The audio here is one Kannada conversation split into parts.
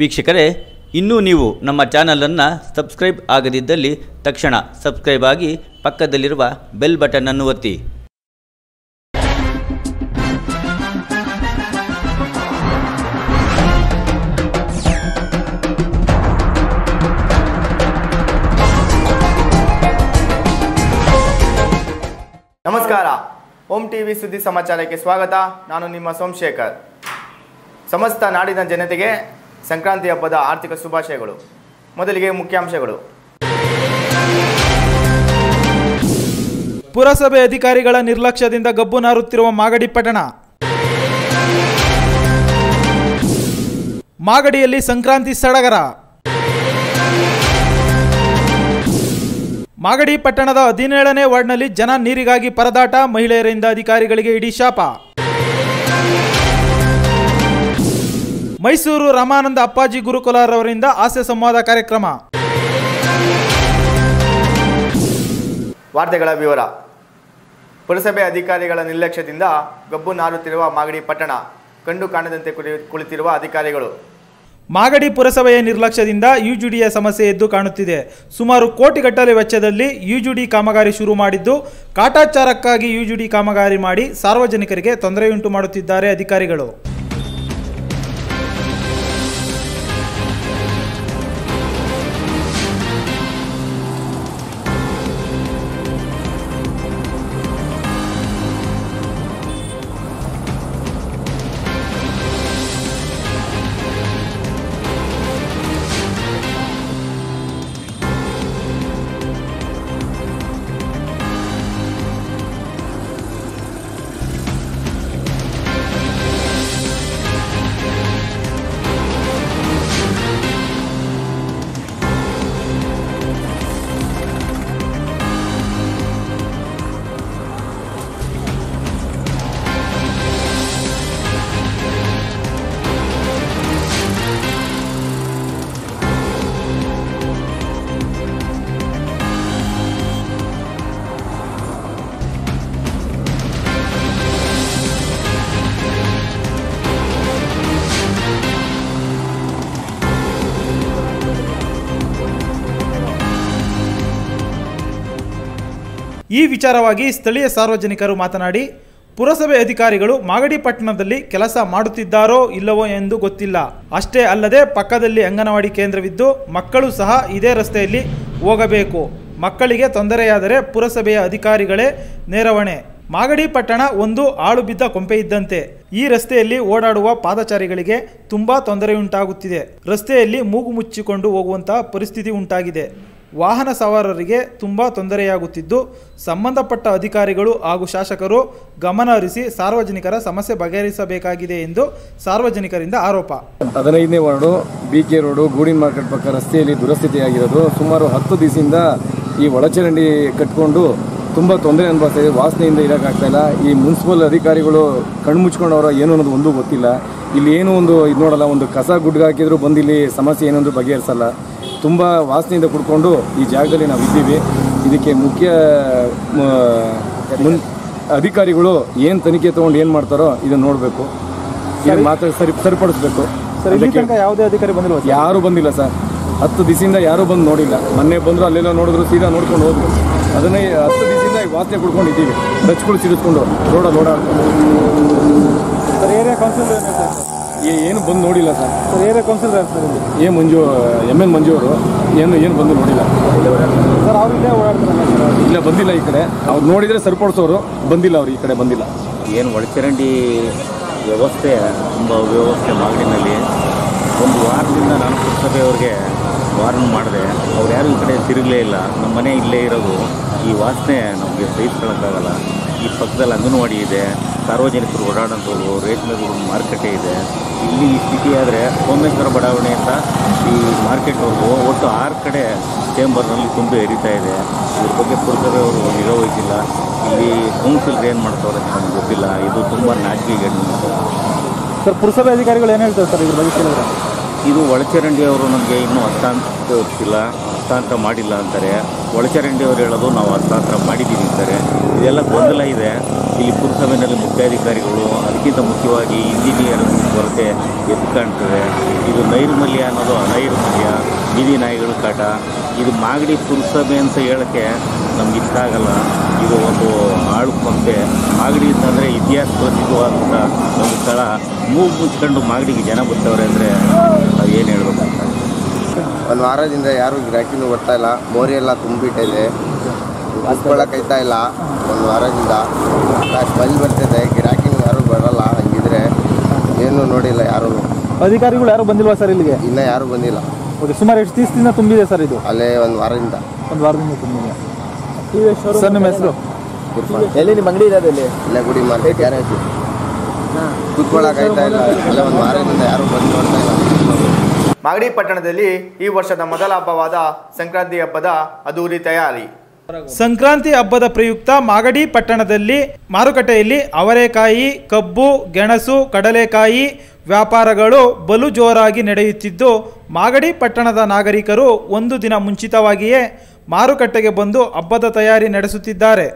ವೀಕ್ಷಕರೇ, ಇನ್ನೂ ನೀವು ನಮ್ಮ ಚಾನಲನ್ನು ಸಬ್ಸ್ಕ್ರೈಬ್ ಆಗದಿದ್ದಲ್ಲಿ ತಕ್ಷಣ ಸಬ್ಸ್ಕ್ರೈಬ್ ಆಗಿ ಪಕ್ಕದಲ್ಲಿರುವ ಬೆಲ್ ಬಟನ್ ಅನ್ನು ಒತ್ತಿ ನಮಸ್ಕಾರ. ಓಂ ಟಿವಿ ಸುದ್ದಿ ಸಮಾಚಾರಕ್ಕೆ ಸ್ವಾಗತ. ನಾನು ನಿಮ್ಮ ಸೋಮಶೇಖರ್. ಸಮಸ್ತ ನಾಡಿನ ಜನತೆಗೆ ಸಂಕ್ರಾಂತಿ ಹಬ್ಬದ ಆರ್ಥಿಕ ಶುಭಾಶಯಗಳು. ಮೊದಲಿಗೆ ಮುಖ್ಯಾಂಶಗಳು. ಪುರಸಭೆ ಅಧಿಕಾರಿಗಳ ನಿರ್ಲಕ್ಷ್ಯದಿಂದ ಗಬ್ಬು ನಾರುತ್ತಿರುವ ಮಾಗಡಿ ಪಟ್ಟಣ. ಮಾಗಡಿಯಲ್ಲಿ ಸಂಕ್ರಾಂತಿ ಸಡಗರ. ಮಾಗಡಿ ಪಟ್ಟಣದ ಹದಿನೇಳನೇ ವಾರ್ಡ್ನಲ್ಲಿ ಜನ ನೀರಿಗಾಗಿ ಪರದಾಟ, ಮಹಿಳೆಯರಿಂದ ಅಧಿಕಾರಿಗಳಿಗೆ ಇಡೀ ಶಾಪ. ಮೈಸೂರು ರಾಮಾನಂದ ಅಪ್ಪಾಜಿ ಗುರುಕುಲರವರಿಂದ ಹಾಸ್ಯ ಸಂವಾದ ಕಾರ್ಯಕ್ರಮ. ವಾರ್ತೆಗಳ ವಿವರ. ಪುರಸಭೆ ಅಧಿಕಾರಿಗಳ ನಿರ್ಲಕ್ಷ್ಯದಿಂದ ಗಬ್ಬು ನಾರುತ್ತಿರುವ ಮಾಗಡಿ ಪಟ್ಟಣ ಕಂಡು ಕಾಣದಂತೆ ಕುಳಿ- ಕುಳಿತಿರುವ ಅಧಿಕಾರಿಗಳು. ಮಾಗಡಿ ಪುರಸಭೆಯ ನಿರ್ಲಕ್ಷ್ಯದಿಂದ ಯುಜುಡಿಯ ಸಮಸ್ಯೆ ಎದ್ದು ಕಾಣುತ್ತಿದೆ. ಸುಮಾರು ಕೋಟಿಗಟ್ಟಲೆ ವೆಚ್ಚದಲ್ಲಿ ಯುಜುಡಿ ಕಾಮಗಾರಿ ಶುರು ಮಾಡಿದ್ದು ಕಾಟಾಚಾರಕ್ಕಾಗಿ ಯುಜುಡಿ ಕಾಮಗಾರಿ ಮಾಡಿ ಸಾರ್ವಜನಿಕರಿಗೆ ತೊಂದರೆಯುಂಟು ಮಾಡುತ್ತಿದ್ದಾರೆ ಅಧಿಕಾರಿಗಳು. ಈ ವಿಚಾರವಾಗಿ ಸ್ಥಳೀಯ ಸಾರ್ವಜನಿಕರು ಮಾತನಾಡಿ, ಪುರಸಭೆ ಅಧಿಕಾರಿಗಳು ಮಾಗಡಿ ಪಟ್ಟಣದಲ್ಲಿ ಕೆಲಸ ಮಾಡುತ್ತಿದ್ದಾರೋ ಇಲ್ಲವೋ ಎಂದು ಗೊತ್ತಿಲ್ಲ. ಅಷ್ಟೇ ಅಲ್ಲದೆ ಪಕ್ಕದಲ್ಲಿ ಅಂಗನವಾಡಿ ಕೇಂದ್ರವಿದ್ದು, ಮಕ್ಕಳು ಸಹ ಇದೇ ರಸ್ತೆಯಲ್ಲಿ ಹೋಗಬೇಕು. ಮಕ್ಕಳಿಗೆ ತೊಂದರೆಯಾದರೆ ಪುರಸಭೆಯ ಅಧಿಕಾರಿಗಳೇ ನೇರವಣೆ. ಮಾಗಡಿ ಪಟ್ಟಣ ಒಂದು ಆಳು ಬಿದ್ದ ಕೊಂಪೆ ಇದ್ದಂತೆ ಈ ರಸ್ತೆಯಲ್ಲಿ ಓಡಾಡುವ ಪಾದಚಾರಿಗಳಿಗೆ ತುಂಬಾ ತೊಂದರೆಯುಂಟಾಗುತ್ತಿದೆ. ರಸ್ತೆಯಲ್ಲಿ ಮೂಗು ಮುಚ್ಚಿಕೊಂಡು ಹೋಗುವಂತಹ ಪರಿಸ್ಥಿತಿ ಉಂಟಾಗಿದೆ. ವಾಹನ ಸವಾರರಿಗೆ ತುಂಬ ತೊಂದರೆಯಾಗುತ್ತಿದ್ದು, ಸಂಬಂಧಪಟ್ಟ ಅಧಿಕಾರಿಗಳು ಹಾಗೂ ಶಾಸಕರು ಗಮನ ಹರಿಸಿ ಸಾರ್ವಜನಿಕರ ಸಮಸ್ಯೆ ಬಗೆಹರಿಸಬೇಕಾಗಿದೆ ಎಂದು ಸಾರ್ವಜನಿಕರಿಂದ ಆರೋಪ. ಹದಿನೈದನೇ ವಾರ್ಡು, ಬಿ ಕೆ ರೋಡು, ಗೂಡಿನ ಮಾರ್ಕೆಟ್ ಪಕ್ಕ ರಸ್ತೆಯಲ್ಲಿ ದುರಸ್ಥಿತಿಯಾಗಿರೋದು. ಸುಮಾರು ಹತ್ತು ದಿವಸದಿಂದ ಈ ಒಳಚರಂಡಿ ಕಟ್ಕೊಂಡು ತುಂಬ ತೊಂದರೆ ಅನುಭವಿಸ್ತಾ ಇದೆ. ವಾಸನೆಯಿಂದ ಇರೋಕ್ಕಾಗ್ತಾ ಇಲ್ಲ. ಈ ಮುನ್ಸಿಪಲ್ ಅಧಿಕಾರಿಗಳು ಕಣ್ಣು ಮುಚ್ಕೊಂಡವರ ಏನು ಅನ್ನೋದು ಒಂದೂ ಗೊತ್ತಿಲ್ಲ. ಇಲ್ಲಿ ಏನೋ ಒಂದು ಇದು ನೋಡಲ್ಲ, ಒಂದು ಕಸ ಗುಡ್ಗಾಕಿದ್ರು ಬಂದು ಇಲ್ಲಿ ಸಮಸ್ಯೆ ಏನೊಂದು ಬಗೆಹರಿಸಲ್ಲ. ತುಂಬ ವಾಸನೆಯಿಂದ ಕುಡ್ಕೊಂಡು ಈ ಜಾಗದಲ್ಲಿ ನಾವು ಇದ್ದೀವಿ. ಇದಕ್ಕೆ ಮುಖ್ಯ ಮುನ್ ಅಧಿಕಾರಿಗಳು ಏನು ತನಿಖೆ ತೊಗೊಂಡು ಏನು ಮಾಡ್ತಾರೋ ಇದನ್ನು ನೋಡಬೇಕು. ಇದನ್ನು ಮಾತ್ರ ಸರಿ ಸರಿಪಡಿಸ್ಬೇಕು. ಯಾವುದೇ ಅಧಿಕಾರಿ ಬಂದಿಲ್ಲ ಯಾರೂ ಬಂದಿಲ್ಲ ಸರ್. ಹತ್ತು ದಿಸಿಂದ ಯಾರೂ ಬಂದು ನೋಡಿಲ್ಲ. ಮೊನ್ನೆ ಬಂದರು ಅಲ್ಲೆಲ್ಲ ನೋಡಿದ್ರು ಸೀದಾ ನೋಡ್ಕೊಂಡು ಹೋದ್ರು. ಅದನ್ನೇ ಹತ್ತು ದಿಸಿಂದ ಈ ವಾಸನೆ ಕುಡ್ಕೊಂಡು ಇದ್ದೀವಿ. ರಚ್ಗಳು ಸಿಡಿಸ್ಕೊಂಡು ರೋಡಲ್ಲಿ ಓಡಾಡ್ಕೊಂಡು ಏನು ಬಂದು ನೋಡಿಲ್ಲ sir. Sir area councillor sir ಇಲ್ಲಿ? ಏ ಮಂಜು ಎಂ ಎನ್ ಮಂಜು ಅವರು ಏನು ಏನು ಬಂದು ನೋಡಿಲ್ಲ. ಸರ್ ಅವ್ರಿಲ್ಲೇ ಓಡಾಡ್ತಾರೆ ಇಲ್ಲ ಬಂದಿಲ್ಲ ಈ ಕಡೆ. ಅವ್ರು ನೋಡಿದರೆ ಸರಿಪಡಿಸೋರು ಬಂದಿಲ್ಲ ಅವ್ರು ಈ ಕಡೆ ಬಂದಿಲ್ಲ. ಏನು ಒಳಚರಂಡಿ ವ್ಯವಸ್ಥೆ ತುಂಬ ವ್ಯವಸ್ಥೆ ಮಾಗಡಿನಲ್ಲಿ. ಒಂದು ವಾರದಿಂದ ನಾನು ಪುರಸಭೆಯವ್ರಿಗೆ ವಾರ್ನ್ ಮಾಡಿದೆ. ಅವ್ರು ಯಾರು ಈ ಕಡೆ ತಿರುಗಲೇ ಇಲ್ಲ. ನಮ್ಮ ಮನೆ ಇಲ್ಲೇ ಇರೋದು. ಈ ವಾಸನೆ ನಮಗೆ ಸಹಿಸ್ಕೊಳ್ಳೋಕ್ಕಾಗಲ್ಲ ಈ ಪಕ್ಕದಲ್ಲಿ ಅಂಗನವಾಡಿ ಇದೆ ಸಾರ್ವಜನಿಕರು ಓಡಾಡೋಂಥದ್ದು ರೇಷ್ಮೆ ಮಾರುಕಟ್ಟೆ ಇದೆ. ಇಲ್ಲಿ ಈ ಸ್ಥಿತಿ ಆದರೆ ಸೋಮೇಶ್ವರ ಬಡಾವಣೆಯಿಂದ ಈ ಮಾರ್ಕೆಟ್ವರೆಗೂ ಒಟ್ಟು ಆರು ಕಡೆ ಚೇಂಬರ್ನಲ್ಲಿ ತುಂಬಿ ಹರಿತಾ ಇದೆ. ಇದ್ರ ಬಗ್ಗೆ ಪುರಸಭೆಯವರು ನಿರ್ವಹಿಸಿಲ್ಲ ಇಲ್ಲಿ ಕೌನ್ಸಿಲ್ ಏನು ಮಾಡ್ತಾವ್ರೆ ಅಂತ ನಮ್ಗೆ ಗೊತ್ತಿಲ್ಲ. ಇದು ತುಂಬ ನಾಚಿಕೆ ಸರ್ ಪುರಸಭೆ ಅಧಿಕಾರಿಗಳು ಏನು ಹೇಳ್ತಾರೆ ಸರ್ ಇದ್ರ ಬಗ್ಗೆ ಕೇಳಿದ್ರೆ? ಇದು ಒಳಚರಂಡಿ ಅವರು ನಮಗೆ ಇನ್ನೂ ಹಸ್ತಾಂತರ ಗೊತ್ತಿಲ್ಲ ಹಸ್ತಾಂತರ ಮಾಡಿಲ್ಲ ಅಂತಾರೆ. ಒಳಚರಂಡಿಯವರು ಹೇಳೋದು ನಾವು ಹಸ್ತಾಂತರ ಮಾಡಿದ್ದೀವಿ ಅಂತಾರೆ. ಇದೆಲ್ಲ ಗೊಂದಲ ಇದೆ. ಇಲ್ಲಿ ಪುರಸಭೆಯಲ್ಲಿ ಮುಖ್ಯಾಧಿಕಾರಿಗಳು, ಅದಕ್ಕಿಂತ ಮುಖ್ಯವಾಗಿ ಇಂಜಿನಿಯರ್ ಕೊರತೆ ಎದ್ದು ಕಾಣ್ತದೆ. ಇದು ನೈರ್ಮಲ್ಯ ಅನ್ನೋದು ಅನೈರ್ಮಲ್ಯ, ಬೀದಿ ನಾಯಿಗಳ ಕಾಟ. ಇದು ಮಾಗಡಿ ಪುರಸಭೆ ಅಂತ ಹೇಳೋಕ್ಕೆ ನಮ್ಗೆ ಇಷ್ಟ ಆಗಲ್ಲ. ಇದು ಒಂದು ಹಾಳು ಕೊಂತೆ ಮಾಗಡಿ ಅಂತಂದರೆ ಇತಿಹಾಸ ಪ್ರಸಿದ್ಧವಾದಂಥ ಒಂದು ಸ್ಥಳ. ಮೂಗು ಮುಚ್ಕೊಂಡು ಮಾಗಡಿಗೆ ಜನ ಬರ್ತವ್ರೆ ಅಂದರೆ ನಾವು ಏನು ಹೇಳ್ಬೇಕಂತ. ಒಂದು ವಾರದಿಂದ ಯಾರು ಗಿರಾಕಿನೂ ಬರ್ತಾ ಇಲ್ಲ. ಮೋರಿ ಎಲ್ಲ ತುಂಬಿಟ್ಟಿದೆ ಆಯ್ತಾ ಇಲ್ಲ. ಒಂದು ವಾರದಿಂದ. ಸ್ಮೆಲ್ ಬರ್ತಿದೆ. ಗಿರಾಕಿನೂ ಯಾರು ಬರಲ್ಲ. ಹಂಗಿದ್ರೆ ಏನು ನೋಡಿಲ್ಲ ಯಾರು. ಅಧಿಕಾರಿಗಳು ಯಾರು ಬಂದಿಲ್ವಾ ಸರ್ ಇಲ್ಲಿಗೆ? ಇನ್ನೂ ಯಾರು ಬಂದಿಲ್ಲ. ಓಕೆ ಸುಮಾರು ಎಷ್ಟು ದಿವಸದಿಂದ ತುಂಬಿದೆ ಸರ್ ಇದು? ಅಲ್ಲೇ ಒಂದು ವಾರದಿಂದ. ಒಂದು ವಾರದಿಂದ ತುಂಬಿದೆ. ಸರ್ ನಿಮ್ಮ ಹೆಸರು? ಎಲ್ಲಿ ನಿಮ್ಮ ಅಂಗಡಿ ಇರೋದು ಇಲ್ಲಿ? ಇಲ್ಲ ಗುಡಿ ಮಾರ್ಕೆಟ್ ಗ್ಯಾರೇಜ್. ಆಯ್ತಾ ಇಲ್ಲ. ಇಲ್ಲ ಒಂದು ವಾರದಿಂದ ಯಾರು ಬಂದು ನೋಡ್ತಾ ಇಲ್ಲ. ಮಾಗಡಿ ಪಟ್ಟಣದಲ್ಲಿ ಈ ವರ್ಷದ ಮೊದಲ ಹಬ್ಬವಾದ ಸಂಕ್ರಾಂತಿ ಹಬ್ಬದ ಅದೂರಿ ತಯಾರಿ. ಸಂಕ್ರಾಂತಿ ಹಬ್ಬದ ಪ್ರಯುಕ್ತ ಮಾಗಡಿ ಪಟ್ಟಣದಲ್ಲಿ ಮಾರುಕಟ್ಟೆಯಲ್ಲಿ ಅವರೆಕಾಯಿ, ಕಬ್ಬು, ಗೆಣಸು, ಕಡಲೆಕಾಯಿ ವ್ಯಾಪಾರಗಳು ಬಲು ಜೋರಾಗಿ ನಡೆಯುತ್ತಿದ್ದು, ಮಾಗಡಿ ಪಟ್ಟಣದ ನಾಗರಿಕರು ಒಂದು ದಿನ ಮುಂಚಿತವಾಗಿಯೇ ಮಾರುಕಟ್ಟೆಗೆ ಬಂದು ಹಬ್ಬದ ತಯಾರಿ ನಡೆಸುತ್ತಿದ್ದಾರೆ.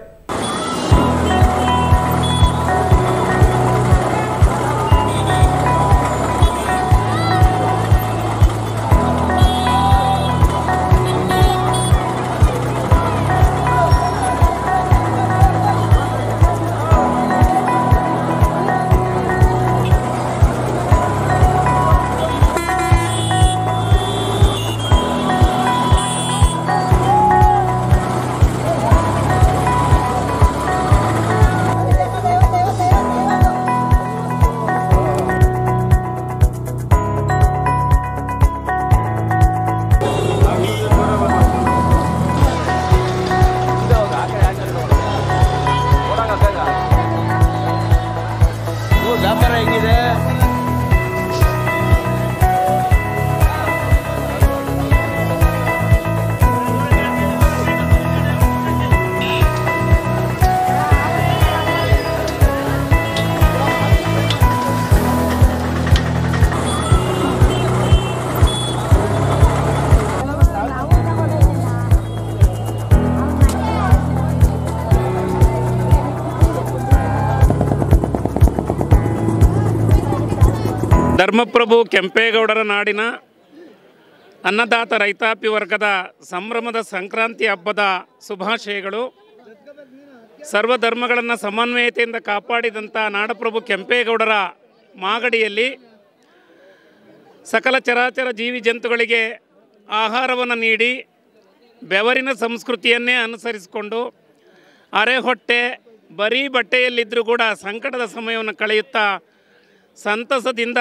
ideia. ಧರ್ಮಪ್ರಭು ಕೆಂಪೇಗೌಡರ ನಾಡಿನ ಅನ್ನದಾತ ರೈತಾಪಿ ವರ್ಗದ ಸಂಭ್ರಮದ ಸಂಕ್ರಾಂತಿ ಹಬ್ಬದ ಶುಭಾಶಯಗಳು. ಸರ್ವ ಧರ್ಮಗಳನ್ನು ಸಮನ್ವಯತೆಯಿಂದ ಕಾಪಾಡಿದಂಥ ನಾಡಪ್ರಭು ಕೆಂಪೇಗೌಡರ ಮಾಗಡಿಯಲ್ಲಿ ಸಕಲ ಚರಾಚರ ಜೀವಿ ಜಂತುಗಳಿಗೆ ಆಹಾರವನ್ನು ನೀಡಿ ಬೆವರಿನ ಸಂಸ್ಕೃತಿಯನ್ನೇ ಅನುಸರಿಸಿಕೊಂಡು ಅರೆ ಹೊಟ್ಟೆ ಬರೀ ಬಟ್ಟೆಯಲ್ಲಿದ್ದರೂ ಕೂಡ ಸಂಕಟದ ಸಮಯವನ್ನು ಕಳೆಯುತ್ತಾ ಸಂತಸದಿಂದ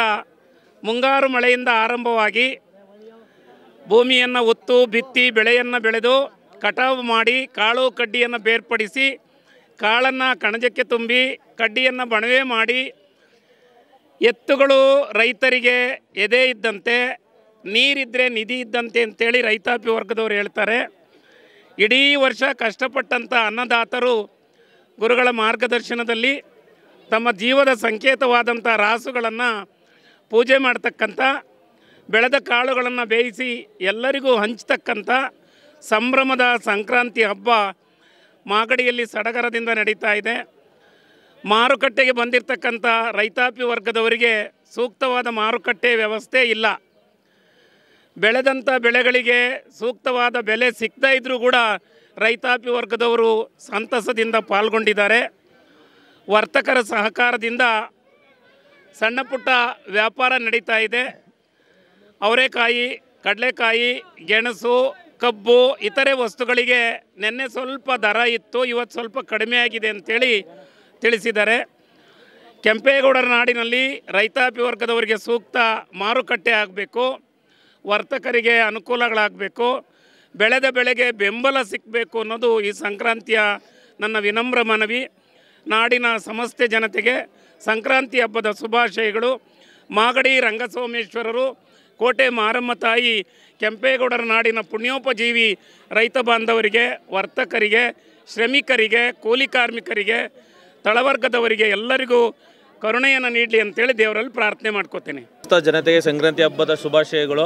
ಮುಂಗಾರು ಮಳೆಯಿಂದ ಆರಂಭವಾಗಿ ಭೂಮಿಯನ್ನು ಒತ್ತು, ಬಿತ್ತಿ, ಬೆಳೆಯನ್ನು ಬೆಳೆದು ಕಟಾವು ಮಾಡಿ ಕಾಳು ಕಡ್ಡಿಯನ್ನು ಬೇರ್ಪಡಿಸಿ ಕಾಳನ್ನು ಕಣಜಕ್ಕೆ ತುಂಬಿ ಕಡ್ಡಿಯನ್ನು ಬಣವೆ ಮಾಡಿ ಎತ್ತುಗಳು ರೈತರಿಗೆ ಎದೆ ಇದ್ದಂತೆ ನೀರಿದ್ದರೆ ನಿಧಿ ಇದ್ದಂತೆ ಅಂತೇಳಿ ರೈತಾಪಿ ವರ್ಗದವರು ಹೇಳ್ತಾರೆ. ಇಡೀ ವರ್ಷ ಕಷ್ಟಪಟ್ಟಂಥ ಅನ್ನದಾತರು ಗುರುಗಳ ಮಾರ್ಗದರ್ಶನದಲ್ಲಿ ತಮ್ಮ ಜೀವದ ಸಂಕೇತವಾದಂಥ ರಾಸುಗಳನ್ನು ಪೂಜೆ ಮಾಡ್ತಕ್ಕಂಥ, ಬೆಳೆದ ಕಾಳುಗಳನ್ನು ಬೇಯಿಸಿ ಎಲ್ಲರಿಗೂ ಹಂಚ್ತಕ್ಕಂಥ ಸಂಭ್ರಮದ ಸಂಕ್ರಾಂತಿ ಹಬ್ಬ ಮಾಗಡಿಯಲ್ಲಿ ಸಡಗರದಿಂದ ನಡೀತಾ ಇದೆ. ಮಾರುಕಟ್ಟೆಗೆ ಬಂದಿರತಕ್ಕಂಥ ರೈತಾಪಿ ವರ್ಗದವರಿಗೆ ಸೂಕ್ತವಾದ ಮಾರುಕಟ್ಟೆ ವ್ಯವಸ್ಥೆ ಇಲ್ಲ. ಬೆಳೆದಂಥ ಬೆಳೆಗಳಿಗೆ ಸೂಕ್ತವಾದ ಬೆಲೆ ಸಿಗ್ತಾ ಇದ್ದರೂ ಕೂಡ ರೈತಾಪಿ ವರ್ಗದವರು ಸಂತಸದಿಂದ ಪಾಲ್ಗೊಂಡಿದ್ದಾರೆ. ವರ್ತಕರ ಸಹಕಾರದಿಂದ ಸಣ್ಣ ಪುಟ್ಟ ವ್ಯಾಪಾರ ನಡೀತಾ ಇದೆ. ಅವರೆಕಾಯಿ, ಕಡಲೆಕಾಯಿ, ಗೆಣಸು, ಕಬ್ಬು ಇತರೆ ವಸ್ತುಗಳಿಗೆ ನೆನ್ನೆ ಸ್ವಲ್ಪ ದರ ಇತ್ತು, ಇವತ್ತು ಸ್ವಲ್ಪ ಕಡಿಮೆ ಆಗಿದೆ ಅಂತೇಳಿ ತಿಳಿಸಿದ್ದಾರೆ. ಕೆಂಪೇಗೌಡರ ನಾಡಿನಲ್ಲಿ ರೈತಾಪಿ ವರ್ಗದವರಿಗೆ ಸೂಕ್ತ ಮಾರುಕಟ್ಟೆ ಆಗಬೇಕು, ವರ್ತಕರಿಗೆ ಅನುಕೂಲಗಳಾಗಬೇಕು, ಬೆಳೆದ ಬೆಳೆಗೆ ಬೆಂಬಲ ಸಿಕ್ಕಬೇಕು ಅನ್ನೋದು ಈ ಸಂಕ್ರಾಂತಿಯ ನನ್ನ ವಿನಮ್ರ ಮನವಿ. ನಾಡಿನ ಸಮಸ್ತ ಜನತೆಗೆ ಸಂಕ್ರಾಂತಿ ಹಬ್ಬದ ಶುಭಾಶಯಗಳು. ಮಾಗಡಿ ರಂಗಸೋಮೇಶ್ವರರು ಕೋಟೆ ಮಾರಮ್ಮ ತಾಯಿ, ಕೆಂಪೇಗೌಡರ ನಾಡಿನ ಪುಣ್ಯೋಪಜೀವಿ ರೈತ ಬಾಂಧವರಿಗೆ, ವರ್ತಕರಿಗೆ, ಶ್ರಮಿಕರಿಗೆ, ಕೂಲಿ ಕಾರ್ಮಿಕರಿಗೆ, ತಳವರ್ಗದವರಿಗೆ ಎಲ್ಲರಿಗೂ ಕರುಣೆಯನ್ನು ನೀಡಲಿ ಅಂತೇಳಿ ದೇವರಲ್ಲಿ ಪ್ರಾರ್ಥನೆ ಮಾಡ್ಕೋತೀನಿ. ಜನತೆಗೆ ಸಂಕ್ರಾಂತಿ ಹಬ್ಬದ ಶುಭಾಶಯಗಳು.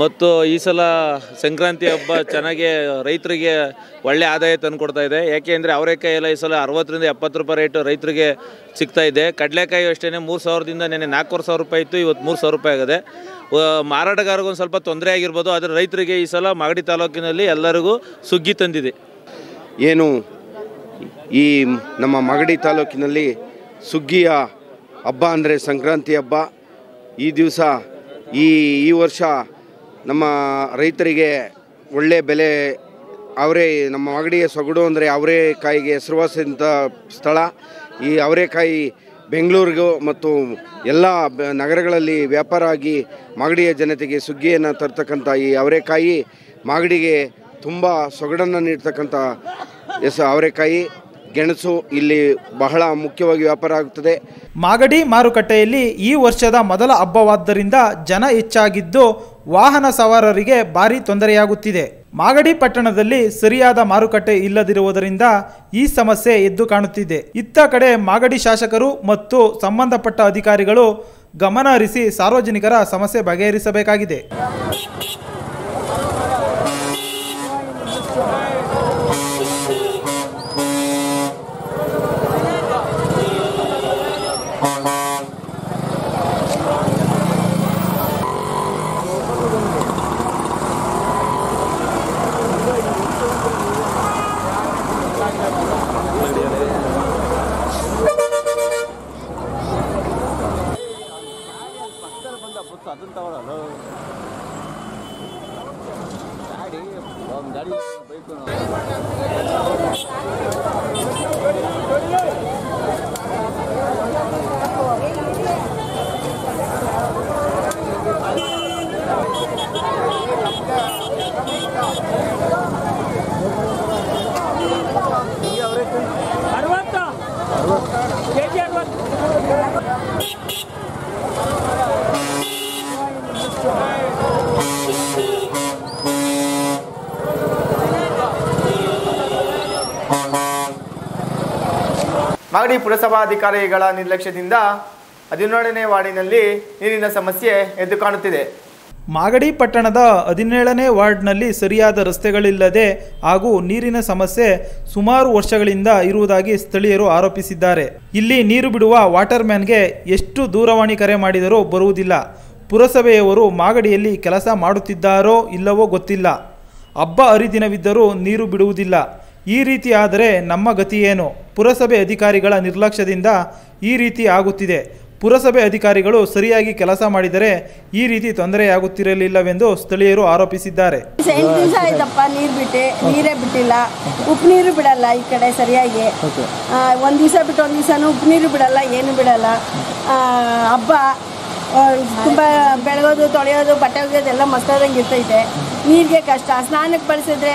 ಮತ್ತು ಈ ಸಲ ಸಂಕ್ರಾಂತಿ ಹಬ್ಬ ಚೆನ್ನಾಗಿ ರೈತರಿಗೆ ಒಳ್ಳೆ ಆದಾಯ ತಂದುಕೊಡ್ತಾ ಇದೆ. ಯಾಕೆ ಅಂದರೆ ಅವರೆಕಾಯಿ ಎಲ್ಲ ಈ ಸಲ ಅರವತ್ತರಿಂದ ಎಪ್ಪತ್ತು ರೂಪಾಯಿ ರೇಟು ರೈತರಿಗೆ ಸಿಗ್ತಾ ಇದೆ. ಕಡಲೆಕಾಯಿ ಅಷ್ಟೇ ಮೂರು ಸಾವಿರದಿಂದ ನೆನೆ ನಾಲ್ಕೂವರೆ ಸಾವಿರ ರೂಪಾಯಿ ಇತ್ತು, ಇವತ್ತು ಮೂರು ಸಾವಿರ ರೂಪಾಯಿ ಆಗಿದೆ. ಮಾರಾಟಗಾರರಿಗೊಂದು ಸ್ವಲ್ಪ ತೊಂದರೆ ಆಗಿರ್ಬೋದು, ಆದರೆ ರೈತರಿಗೆ ಈ ಸಲ ಮಾಗಡಿ ತಾಲೂಕಿನಲ್ಲಿ ಎಲ್ಲರಿಗೂ ಸುಗ್ಗಿ ತಂದಿದೆ. ಏನು ಈ ನಮ್ಮ ಮಾಗಡಿ ತಾಲೂಕಿನಲ್ಲಿ ಸುಗ್ಗಿಯ ಹಬ್ಬ ಅಂದರೆ ಸಂಕ್ರಾಂತಿ ಹಬ್ಬ. ಈ ದಿವಸ ಈ ಈ ವರ್ಷ ನಮ್ಮ ರೈತರಿಗೆ ಒಳ್ಳೆ ಬೆಲೆ, ಅವರೇ ನಮ್ಮ ಮಾಗಡಿಯ ಸೊಗಡು ಅಂದರೆ ಅವರೇಕಾಯಿಗೆ ಹೆಸರುವಾಸಿದಂಥ ಸ್ಥಳ. ಈ ಅವರೇಕಾಯಿ ಬೆಂಗಳೂರಿಗೂ ಮತ್ತು ಎಲ್ಲ ನಗರಗಳಲ್ಲಿ ವ್ಯಾಪಾರ ಆಗಿ ಮಾಗಡಿಯ ಜನತೆಗೆ ಸುಗ್ಗಿಯನ್ನು ತರ್ತಕ್ಕಂಥ ಈ ಅವರೇಕಾಯಿ ಮಾಗಡಿಗೆ ತುಂಬ ಸೊಗಡನ್ನು ನೀಡ್ತಕ್ಕಂಥ ಎಸ್ ಅವರೇಕಾಯಿ ಗೆಣಸು ಇಲ್ಲಿ ಬಹಳ ಮುಖ್ಯವಾಗಿ ವ್ಯಾಪಾರ ಆಗುತ್ತದೆ. ಮಾಗಡಿ ಮಾರುಕಟ್ಟೆಯಲ್ಲಿ ಈ ವರ್ಷದ ಮೊದಲ ಹಬ್ಬವಾದ್ದರಿಂದ ಜನ ಹೆಚ್ಚಾಗಿದ್ದು ವಾಹನ ಸವಾರರಿಗೆ ಭಾರಿ ತೊಂದರೆಯಾಗುತ್ತಿದೆ. ಮಾಗಡಿ ಪಟ್ಟಣದಲ್ಲಿ ಸರಿಯಾದ ಮಾರುಕಟ್ಟೆ ಇಲ್ಲದಿರುವುದರಿಂದ ಈ ಸಮಸ್ಯೆ ಎದ್ದು ಕಾಣುತ್ತಿದೆ. ಇತ್ತ ಕಡೆ ಮಾಗಡಿ ಶಾಸಕರು ಮತ್ತು ಸಂಬಂಧಪಟ್ಟ ಅಧಿಕಾರಿಗಳು ಗಮನ ಹರಿಸಿ ಸಾರ್ವಜನಿಕರ ಸಮಸ್ಯೆ ಬಗೆಹರಿಸಬೇಕಾಗಿದೆ. ಮಾಗಡಿ ಪುರಸಭಾಧಿಕಾರಿಗಳ ನಿರ್ಲಕ್ಷ್ಯದಿಂದ ಹದಿನೇಳನೇ ವಾರ್ಡಿನಲ್ಲಿ ನೀರಿನ ಸಮಸ್ಯೆ ಎದ್ದು ಕಾಣುತ್ತಿದೆ. ಮಾಗಡಿ ಪಟ್ಟಣದ ಹದಿನೇಳನೇ ವಾರ್ಡ್ನಲ್ಲಿ ಸರಿಯಾದ ರಸ್ತೆಗಳಿಲ್ಲದೆ ಹಾಗೂ ನೀರಿನ ಸಮಸ್ಯೆ ಸುಮಾರು ವರ್ಷಗಳಿಂದ ಇರುವುದಾಗಿ ಸ್ಥಳೀಯರು ಆರೋಪಿಸಿದ್ದಾರೆ. ಇಲ್ಲಿ ನೀರು ಬಿಡುವ ವಾಟರ್ ಮ್ಯಾನ್ಗೆ ಎಷ್ಟು ದೂರವಾಣಿ ಕರೆ ಮಾಡಿದರೂ ಬರುವುದಿಲ್ಲ. ಪುರಸಭೆಯವರು ಮಾಗಡಿಯಲ್ಲಿ ಕೆಲಸ ಮಾಡುತ್ತಿದ್ದಾರೋ ಇಲ್ಲವೋ ಗೊತ್ತಿಲ್ಲ. ಹಬ್ಬ ಹರಿದಿನವಿದ್ದರೂ ನೀರು ಬಿಡುವುದಿಲ್ಲ. ಈ ರೀತಿ ಆದರೆ ನಮ್ಮ ಗತಿಯೇನು? ಪುರಸಭೆ ಅಧಿಕಾರಿಗಳ ನಿರ್ಲಕ್ಷ್ಯದಿಂದ ಈ ರೀತಿ ಆಗುತ್ತಿದೆ. ಪುರಸಭೆ ಅಧಿಕಾರಿಗಳು ಸರಿಯಾಗಿ ಕೆಲಸ ಮಾಡಿದರೆ ಈ ರೀತಿ ತೊಂದರೆಯಾಗುತ್ತಿರಲಿಲ್ಲವೆಂದು ಸ್ಥಳೀಯರು ಆರೋಪಿಸಿದ್ದಾರೆ. ಎಂಟು ದಿವಸ ಆಯ್ತಪ್ಪ ನೀರು ಬಿಟ್ಟೆ ನೀರೇ ಬಿಟ್ಟಿಲ್ಲ. ಉಪ್ಪು ನೀರು ಬಿಡಲ್ಲ ಈ ಕಡೆ ಸರಿಯಾಗಿ. ಒಂದು ದಿವಸ ಬಿಟ್ಟು ಒಂದು ದಿವಸನೂ ಉಪ್ಪು ನೀರು ಬಿಡಲ್ಲ ಏನು ಬಿಡಲ್ಲ. ಹಬ್ಬ ತುಂಬ ಬೆಳಗೋದು ತೊಳೆಯೋದು ಬಟ್ಟೆ ಒಗೆಯೋದು ಎಲ್ಲ ಮಸ್ತಾದಂಗೆ ಇರ್ತೈತೆ. ನೀರಿಗೆ ಕಷ್ಟ. ಸ್ನಾನಕ್ಕೆ ಬಳಸಿದ್ರೆ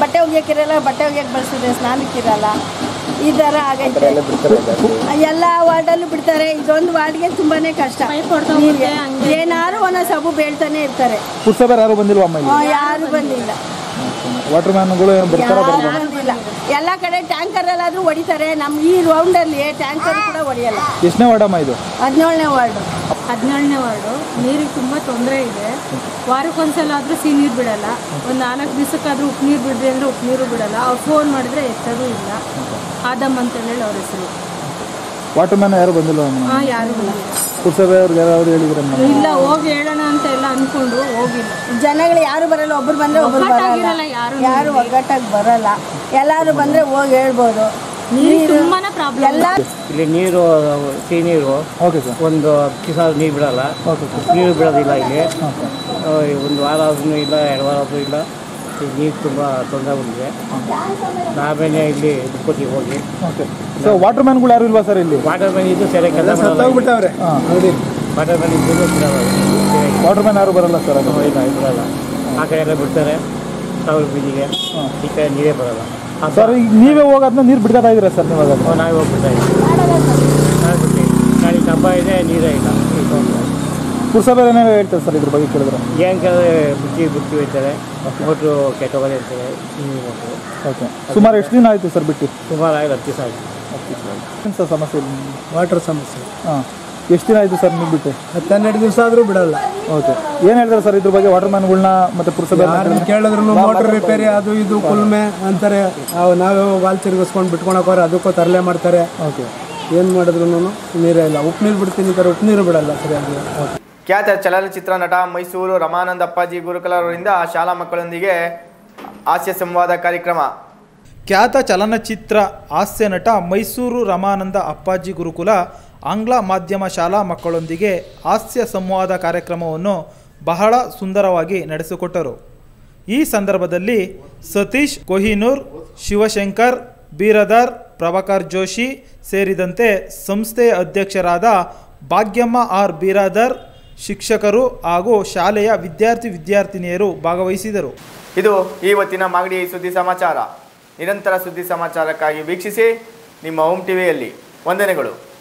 ಬಟ್ಟೆ ಒಗೆಯೋಕ್ಕಿರಲ್ಲ ಬಟ್ಟೆ ಒಗೆಯೋಕ್ಕೆ ಬಳಸಿದ್ರೆ ಸ್ನಾನಕ್ಕಿರಲ್ಲ ಈ ಥರ ಆಗೈತೆ. ಎಲ್ಲ ವಾರ್ಡಲ್ಲೂ ಬಿಡ್ತಾರೆ. ಇದೊಂದು ವಾರ್ಡ್ಗೆ ತುಂಬಾ ಕಷ್ಟ. ನೀರಿಗೆ. ಏನಾದ್ರು ಒಂದೊಂದು ಸಬು ಬೇಳ್ತಾನೆ ಇರ್ತಾರೆ. ಯಾರು ಬಂದಿಲ್ವಾ ಅಮ್ಮ ಯಾರು ಬಂದಿಲ್ಲ. ವಾಟರ್ ಮ್ಯಾನ್ಗಳು ಎಲ್ಲ ಕಡೆ ಟ್ಯಾಂಕರ್ ಎಲ್ಲಾದ್ರೂ ಹೊಡಿತಾರೆ. ನಮ್ಮ ಈ ರೌಂಡ್ ಅಲ್ಲಿ ಟ್ಯಾಂಕರ್ ಕೂಡ ಹೊಡೆಯಲ್ಲ. ಎಷ್ಟನೇ ವಾರ್ಡಮ್ಮ ಇದು? ಹದಿನೇಳನೇ ವಾರ್ಡು. ಹದಿನೇಳನೇ ವಾರ್ಡು. ನೀರಿಗೆ ತುಂಬ ತೊಂದರೆ ಇದೆ. ವಾರಕ್ಕೊಂದ್ಸಲ ಆದರೂ ಸಿಹಿ ನೀರು ಬಿಡಲ್ಲ. ಒಂದು ನಾಲ್ಕು ದಿವಸಕ್ಕಾದರೂ ಉಪ್ಪು ನೀರು ಬಿಡ್ರಿ ಅಂದರೆ ಉಪ್ಪು ನೀರು ಬಿಡಲ್ಲ. ಅವ್ರು ಫೋನ್ ಮಾಡಿದ್ರೆ ಎತ್ತೋದು ಇಲ್ಲ. ಆದಮ್ ಅಂತ ಹೇಳಿ ಅವ್ರ ಹೆಸರು. ವಾಟರ್ ಮ್ಯಾನ್ ಯಾರು ಬಂದಿಲ್ಲ ಹಾಂ ಯಾರು ಇಲ್ಲ ಪುರಸಭೆ ಅವ್ರಿಗೆ ಯಾರಾದ್ರು ಹೇಳಿದ್ರೆ ಇಲ್ಲ ಹೋಗಿ ಹೇಳೋಣ ಅಂತ ಎಲ್ಲ ಅನ್ಕೊಂಡು ಹೋಗಿಲ್ಲ. ಜನಗಳು ಯಾರು ಬರಲ್ಲ ಒಬ್ರು ಬಂದ್ರೆ ಒಬ್ರು ಒಗ್ಗಟ್ಟಾಗಿರಲ್ಲ ಬರಲ್ಲ. ಯಾರು ಯಾರು ಒಗ್ಗಟ್ಟಾಗಿ ಬರಲ್ಲ. ಎಲ್ಲರೂ ಬಂದ್ರೆ ಹೋಗಿ ಹೇಳ್ಬೋದು. ತುಂಬಾನೇ ಪ್ರಾಬ್ಲಮ್ ಎಲ್ಲ ಇಲ್ಲಿ ನೀರು ಸಿಹಿ ನೀರು ಓಕೆ ಸರ್ ಒಂದು ಕಿಸ ನೀರು ಬಿಡಲ್ಲ. ನೀರು ಬಿಡೋದಿಲ್ಲ ಇಲ್ಲಿ. ಒಂದು ವಾರ ಆದ್ರೂ ಇಲ್ಲ ಎರಡು ವಾರ ಆದ್ರೂ ಇಲ್ಲ ನೀರು ತುಂಬ ತೊಂದರೆ ಬಂದಿದೆ ನಾವೇನೆ ಇಲ್ಲಿ ದುಡ್ಕೊತೀವಿ ಹೋಗಿ. ಓಕೆ ಸೊ ವಾಟರ್ ಮ್ಯಾನ್ಗಳು ಯಾರು ಇಲ್ವಾ ಸರ್ ಇಲ್ಲಿ? ವಾಟರ್ ಮ್ಯಾನ್ ಇದ್ದು ಸರಿಯಾಗಿಲ್ಲ ಕೆಲಸ ನೋಡಿ ವಾಟರ್ ಮ್ಯಾನ್ ಇದ್ದು ವಾಟರ್ ಮ್ಯಾನ್ ಯಾರು ಬರಲ್ಲ ಸರ್ ಅದು ಇಲ್ಲ ಬಿಡಲ್ಲ ಆ ಕಡೆ ಎಲ್ಲ ಬಿಡ್ತಾರೆ ಸಾವಿರ ಬೀದಿಗೆ. ಈ ಕಡೆ ನೀರೇ ಬರಲ್ಲ. ಸರ್ ಈಗ ನೀವೇ ಹೋಗೋದನ್ನ ನೀರು ಬಿಡ್ತಾ ಇದ್ದೀರಾ ಸರ್ ನೀವು? ನಾವು ಹೋಗ್ಬಿಡ್ತಾ ಇದ್ದೀವಿ. ನಾವೇ ಬಿಡ್ತೀವಿ ನಾಳೆ ಹಬ್ಬ ಇದೆ ನೀರೇ ಇಲ್ಲ. ಪುರಸಭೆ ಏನೇನು ಹೇಳ್ತಾರೆ ಸರ್ ಇದ್ರ ಬಗ್ಗೆ ಕೇಳಿದ್ರೆ? ಏನು ಕೇಳಿದ್ರೆ ಬುಕ್ಕಿ ಬುತ್ತಿ ಹೋಯ್ತಾರೆ. ಮೋಟ್ರು ಕೆಟ್ಟೋಗೋದೇ ಇರ್ತಾರೆ ಓಕೆ. ಸುಮಾರು ಎಷ್ಟು ದಿನ ಆಯಿತು ಸರ್ ಬಿಟ್ಟು? ಸುಮಾರು ಆಗಿದೆ ಹತ್ತು ದಿವಸ ಆಯಿತು. ಏನು ಸರ್ ಸಮಸ್ಯೆ ವಾಟರ್ ಸಮಸ್ಯೆ. ಹಾಂ. ಎಷ್ಟು ದಿನ ಆಯಿತು ಸರ್ ನೀವು ಬಿಟ್ಟು? ಹತ್ತೆರಡು ದಿವಸ ಆದರೂ ಬಿಡಲ್ಲ. ಓಕೆ. ಏನು ಹೇಳ್ತಾರೆ ಸರ್ ಇದ್ರ ಬಗ್ಗೆ ವಾಟರ್ ಮ್ಯಾನ್ಗಳನ್ನ ಮತ್ತೆ ಪುರಸಭೆ ಯಾರನ್ನ ಕೇಳಿದ್ರು ಮೋಟರ್ ರಿಪೇರಿ ಅದು ಇದು ಕುಲ್ಮೆ ಅಂತಾರೆ. ನಾವೇ ವಾಲ್ ತಿರುಗಿಸ್ಕೊಂಡು ಬಿಟ್ಕೊಳಕೋರೆ ಅದಕ್ಕೂ ತರಲೆ ಮಾಡ್ತಾರೆ. ಓಕೆ. ಏನು ಮಾಡಿದ್ರು ನೀರೇ ಇಲ್ಲ. ಉಪ್ಪು ನೀರು ಬಿಡ್ತೀನಿ ಸರ್ ಉಪ್ಪು ನೀರು ಬಿಡಲ್ಲ ಸರಿಯಾಗಿ. ಖ್ಯಾತ ಚಲನಚಿತ್ರ ನಟ ಮೈಸೂರು ರಮಾನಂದ ಅಪ್ಪಾಜಿ ಗುರುಕುಲ ಅವರಿಂದ ಶಾಲಾ ಮಕ್ಕಳೊಂದಿಗೆ ಹಾಸ್ಯ ಸಂವಾದ ಕಾರ್ಯಕ್ರಮ. ಖ್ಯಾತ ಚಲನಚಿತ್ರ ಹಾಸ್ಯ ನಟ ಮೈಸೂರು ರಮಾನಂದ ಅಪ್ಪಾಜಿ ಗುರುಕುಲ ಆಂಗ್ಲ ಮಾಧ್ಯಮ ಶಾಲಾ ಮಕ್ಕಳೊಂದಿಗೆ ಹಾಸ್ಯ ಸಂವಾದ ಕಾರ್ಯಕ್ರಮವನ್ನು ಬಹಳ ಸುಂದರವಾಗಿ ನಡೆಸಿಕೊಟ್ಟರು. ಈ ಸಂದರ್ಭದಲ್ಲಿ ಸತೀಶ್ ಕೊಹಿನೂರ್, ಶಿವಶಂಕರ್, ಬೀರದರ್, ಪ್ರಭಾಕರ್ ಜೋಶಿ ಸೇರಿದಂತೆ ಸಂಸ್ಥೆಯ ಅಧ್ಯಕ್ಷರಾದ ಭಾಗ್ಯಮ್ಮ ಆರ್ ಬೀರಾದರ್, ಶಿಕ್ಷಕರು ಹಾಗೂ ಶಾಲೆಯ ವಿದ್ಯಾರ್ಥಿ ವಿದ್ಯಾರ್ಥಿನಿಯರು ಭಾಗವಹಿಸಿದರು. ಇದು ಇವತ್ತಿನ ಮಾಗಡಿ ಸುದ್ದಿ ಸಮಾಚಾರ. ನಿರಂತರ ಸುದ್ದಿ ಸಮಾಚಾರಕ್ಕಾಗಿ ವೀಕ್ಷಿಸಿ ನಿಮ್ಮ ಹೋಮ್ ಟಿವಿಯಲ್ಲಿ ವಂದನೆಗಳು.